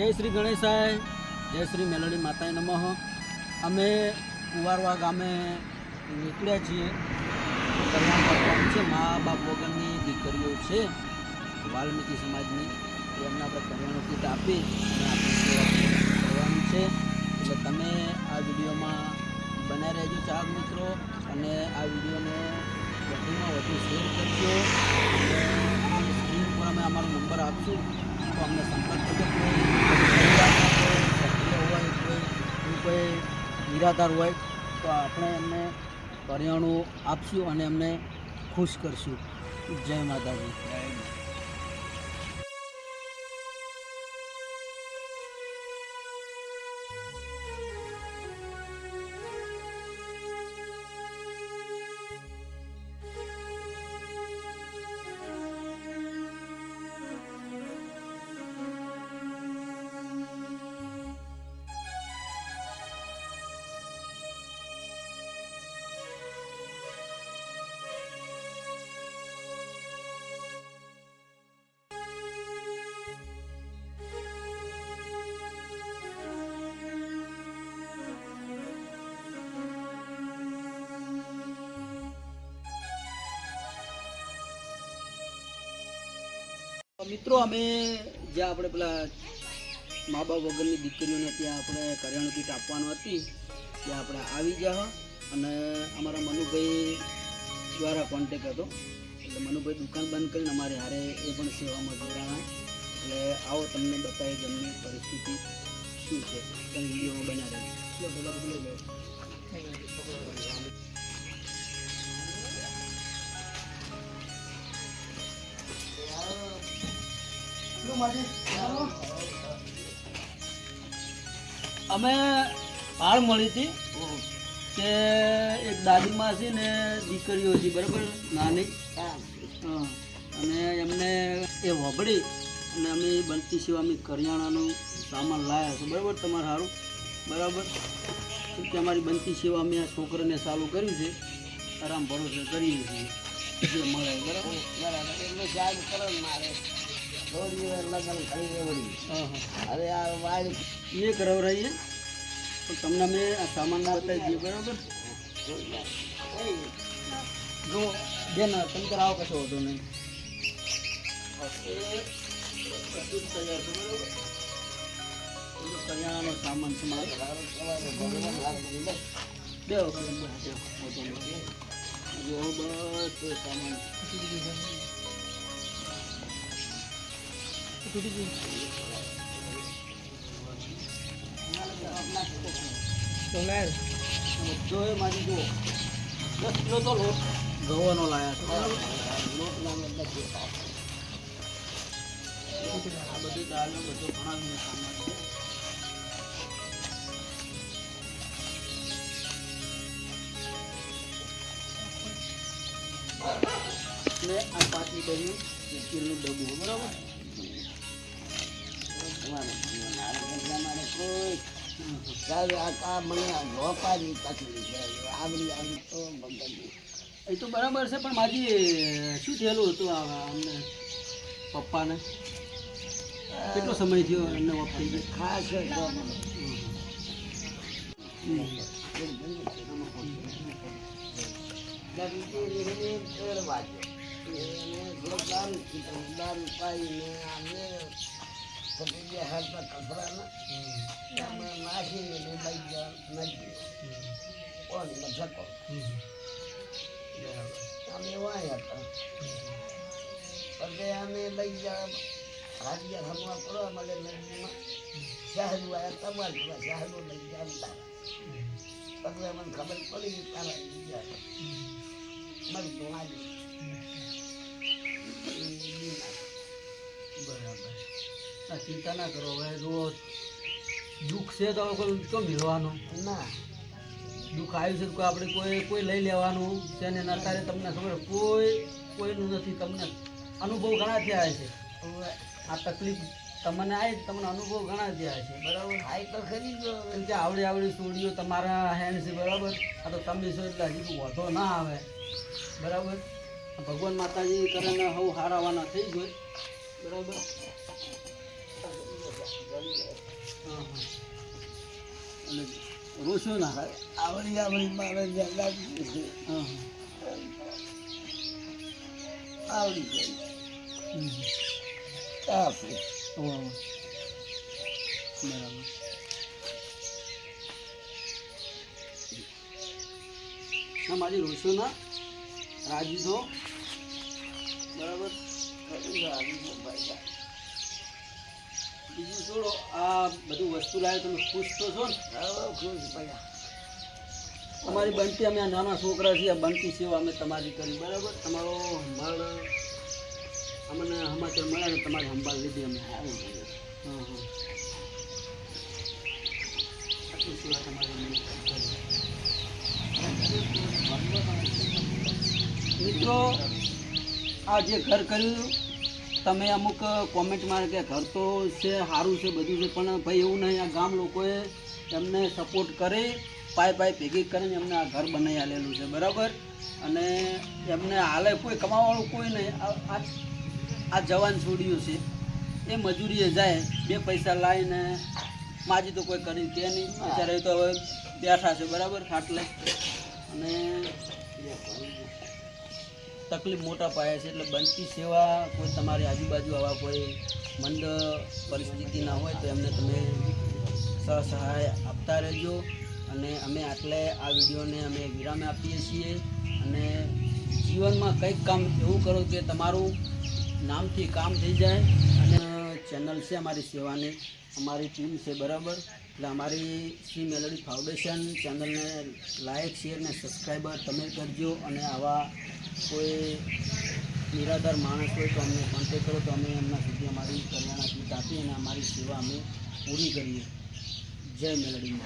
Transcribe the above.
જય શ્રી ગણેશાય, જય શ્રી મેલડી માતાએ નમઃ. અમે કુવારવા ગામે નીકળ્યા છીએ. કલ્યાણ ભગવાન છે, મા બાપ વગરની દીકરીઓ છે, વાલ્મીકી સમાજની. એમને આપણે કલ્યાણ કીટ આપી અને આપણી કરવાનું છે. એટલે તમે આ વિડીયોમાં બનાવી રહેજો ચાહક મિત્રો અને આ વિડીયોને વધુમાં વધુ શેર કરજો. અને સ્ક્રીન પર અમે અમારો નંબર આપશું. તો અમને સંપર્ક કરજો કોઈ પરિવારના કોઈ સભ્ય હોય કોઈ એવું કોઈ નિરાધાર હોય તો આપણે એમને કરિયાણું આપશું અને એમને ખુશ કરશું. જય માતાજી. મિત્રો, અમે જ્યાં આપણે પેલા મા બાપ વગરની દીકરીઓને ત્યાં આપણે કરિયાણું કીટ આપવાનું હતી, ત્યાં આપણે આવી ગયા અને અમારા મનુભાઈ દ્વારા કોન્ટેક હતો. એટલે મનુભાઈ દુકાન બંધ કરીને અમારે હારે એ પણ સેવામાં જોડાણા એટલે આવો તમને બતાવે જમની પરિસ્થિતિ શું છે. તમે વિડીયોમાં બન્યા અમે ભાળ મળી હતી કે એક દાદીમાં છે ને દીકરીઓ છે બરાબર? નાની. હા. અને એમને એ વબડી અને અમે બનતી સેવા અમે કરિયાણાનું સામાન લાવ્યા છે. બરાબર તમારે સારું બરાબર? કે અમારી બનતી સેવા અમે આ છોકરાને ચાલુ કર્યું છે. આરામ ભરોસે કરીએ છીએ. જે મળે બરાબર? બરાબર. એટલે જાગ કરો મારે. લગ્ન કરી હા હા. અરે આ વાય એ કરાવરાઈએ તો તમને અમે આ સામાન બતાવી દઈએ બરાબર? જો બેન તમે કરાવો કશો હતો નહીં. કરિયાણાનો સામાન તમારે મારે. બે વખત બસ સામાન. જો એ મારી જુઓ દસ કિલો તો લોટ ગવાનો લાયા છે બરાબર લોટ લાવે બધું આ બધી દાળનો બધો ઘણા બધો સામાન છે ને આ પાટલી કર્યું સ્ટીલનું ડબ્બું બરાબર મારે કોઈ આ મને લોપાની તકલીફ છે. આવડી આવી તો બગડી એ તો બરાબર છે પણ માજી શું થયેલું હતું આ અમને પપ્પાને? કેટલો સમય થયો એમને ઓફ ખાસ દારૂ પાઈ ને પાઈને આમને હાલતા કપડાના અમે નાખીને લઈ ગયા નાખી કોણ મથકો અમે વાય હતા પછી અમે લઈ ગયા હાડિયા હમવા પડવા મળે નદીમાં શહેરું આવ્યા તમારા શહેરું લઈ ગયા પછી મને ખબર પડી તારા મળી તો આવી ચિંતા ના કરો હવે જો દુઃખ છે તો કોઈ કેમ મેળવાનું ના. દુઃખ આવ્યું છે તો કોઈ આપણે કોઈ કોઈ લઈ લેવાનું છે ને અત્યારે તમને ખબર કોઈ કોઈનું નથી તમને અનુભવ ઘણા થયા છે આ તકલીફ તમને આવી તમને અનુભવ ઘણા થયા છે બરાબર આઈ તો ખરી ગયો કેમ કે આવડી આવડી સ્ટુડિયો તમારા હેન્ડ છે બરાબર? આ તો તમે છો એટલે હજી વધો ના આવે. બરાબર? ભગવાન માતાજી કરીને હવ હારાવાના થઈ ગયો બરાબર? એટલે રોશો ના આવડી આવડી મારે આવડી જાય. હોવે. બરાબર. મારી રોશો ના રાજી થો બરાબર બીજું છોડો આ બધું વસ્તુ લાવે તમે ખુશ તો છો ને? ખુશ ભાઈ અમારી બનતી અમે આ નાના છોકરા છીએ આ બનતી સેવા અમે તમારી કરી બરાબર? તમારો સંભાળ અમને સમાચાર મળ્યા ને તમારી સંભાળ લીધી અમે. સારું. હા હા આટલી સેવા તમારી મિત્રો આ જે ઘર કર્યું તમે અમુક કોમેન્ટમાં કે ઘર તો છે સારું છે બધું છે પણ ભાઈ એવું નહીં આ ગામ લોકોએ એમને સપોર્ટ કરી પાય પાય ભેગી કરીને એમને આ ઘર બનાવી આલેલું છે બરાબર? અને એમને હાલે કોઈ કમાવાવાળું કોઈ નહીં. આ જવાન છોડ્યું છે. એ મજૂરીએ જાય બે પૈસા લાવીને માજી તો કોઈ કરી કે નહીં. અત્યારે તો હવે બેઠા છે બરાબર? ખાટલે. અને તકલીફ મોટા પાયા છે એટલે બનતી સેવા કોઈ તમારી આજુબાજુ આવા કોઈ મંદ પરિસ્થિતિ ના હોય તો એમને તમે સહસહાય આપતા રહેજો. અને અમે આટલે આ વિડીયોને અમે વિરામ આપીએ છીએ. અને જીવનમાં કંઈક કામ એવું કરો કે તમારું નામથી કામ થઈ જાય. અને ચેનલ છે અમારી સેવાની. અમારી ટીમ છે બરાબર. એટલે અમારી શ્રી મેલોડી ફાઉન્ડેશન ચેનલને લાઇક શેર ને સબસ્ક્રાઈબર તમે કરજો અને આવા કોઈ નિરાધાર માણસ હોય તો અમને કોન્ટેક કરો તો અમે એમના સુધી અમારી કલ્યાણ આપી અને અમારી સેવા અમે પૂરી કરીએ. જય મેલડી